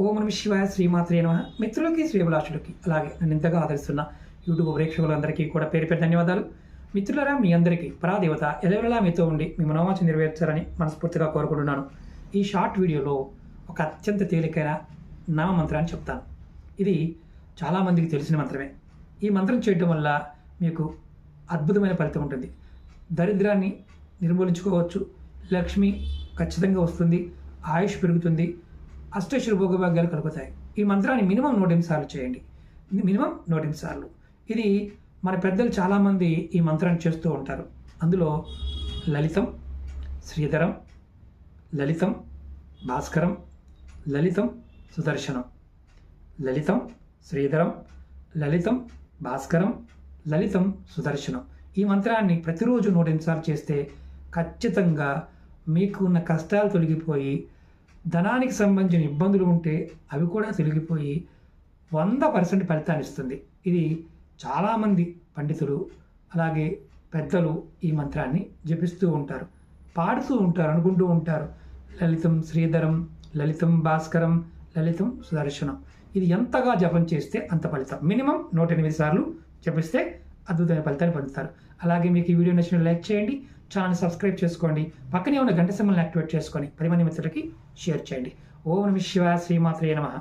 ఓం నమ శివాయ శ్రీమాత్రే నమ. మిత్రులకి శ్రీభిలాషులకి అలాగే నన్ను ఇంతగా ఆదరిస్తున్న యూట్యూబ్ ప్రేక్షకులందరికీ కూడా పేరు పేరు ధన్యవాదాలు. మిత్రులరా మీ అందరికీ పరాదేవత ఎలవెలా మీతో ఉండి మీ మనోవాంఛ నెరవేర్చారని మనస్ఫూర్తిగా కోరుకుంటున్నాను. ఈ షార్ట్ వీడియోలో ఒక అత్యంత తేలికైన నామ మంత్రాన్ని చెప్తాను. ఇది చాలామందికి తెలిసిన మంత్రమే. ఈ మంత్రం చేయడం వల్ల మీకు అద్భుతమైన ఫలితం ఉంటుంది. దరిద్రాన్ని నిర్మూలించుకోవచ్చు. లక్ష్మి ఖచ్చితంగా వస్తుంది. ఆయుష్ పెరుగుతుంది. అష్టైశ్వర భోగభాగ్యాలు కలుగుతాయి. ఈ మంత్రాన్ని మినిమం నూట ఎనిమిది సార్లు చేయండి. మినిమం నూట ఎనిమిది సార్లు. ఇది మన పెద్దలు చాలామంది ఈ మంత్రాన్ని చేస్తూ ఉంటారు. అందులో లలితం శ్రీధరం లలితం భాస్కరం లలితం సుదర్శనం లలితం శ్రీధరం లలితం భాస్కరం లలితం సుదర్శనం. ఈ మంత్రాన్ని ప్రతిరోజు నూట ఎనిమిది సార్లు చేస్తే ఖచ్చితంగా మీకు ఉన్న కష్టాలు తొలగిపోయి ధనానికి సంబంధించిన ఇబ్బందులు ఉంటే అవి కూడా తొలగిపోయి వంద పర్సెంట్ ఫలితాన్ని ఇస్తుంది. ఇది చాలామంది పండితులు అలాగే పెద్దలు ఈ మంత్రాన్ని జపిస్తూ ఉంటారు. పాడుతూ ఉంటారు అనుకుంటూ ఉంటారు. లలితం శ్రీధరం లలితం భాస్కరం లలితం సుదర్శనం. ఇది ఎంతగా జపం చేస్తే అంత ఫలితం. మినిమం నూట ఎనిమిది సార్లు జపిస్తే అద్భుతమైన ఫలితాన్ని పొందుతారు. అలాగే మీకు ఈ వీడియో నచ్చిన లైక్ చేయండి. ఛానల్ సబ్స్క్రైబ్ చేసుకోండి. పక్కనే ఉన్న గంట సింబల్ని యాక్టివేట్ చేసుకొని పది మంది మిత్రులకి షేర్ చేయండి. ఓం నమ శివ శ్రీమాత్రే నమః.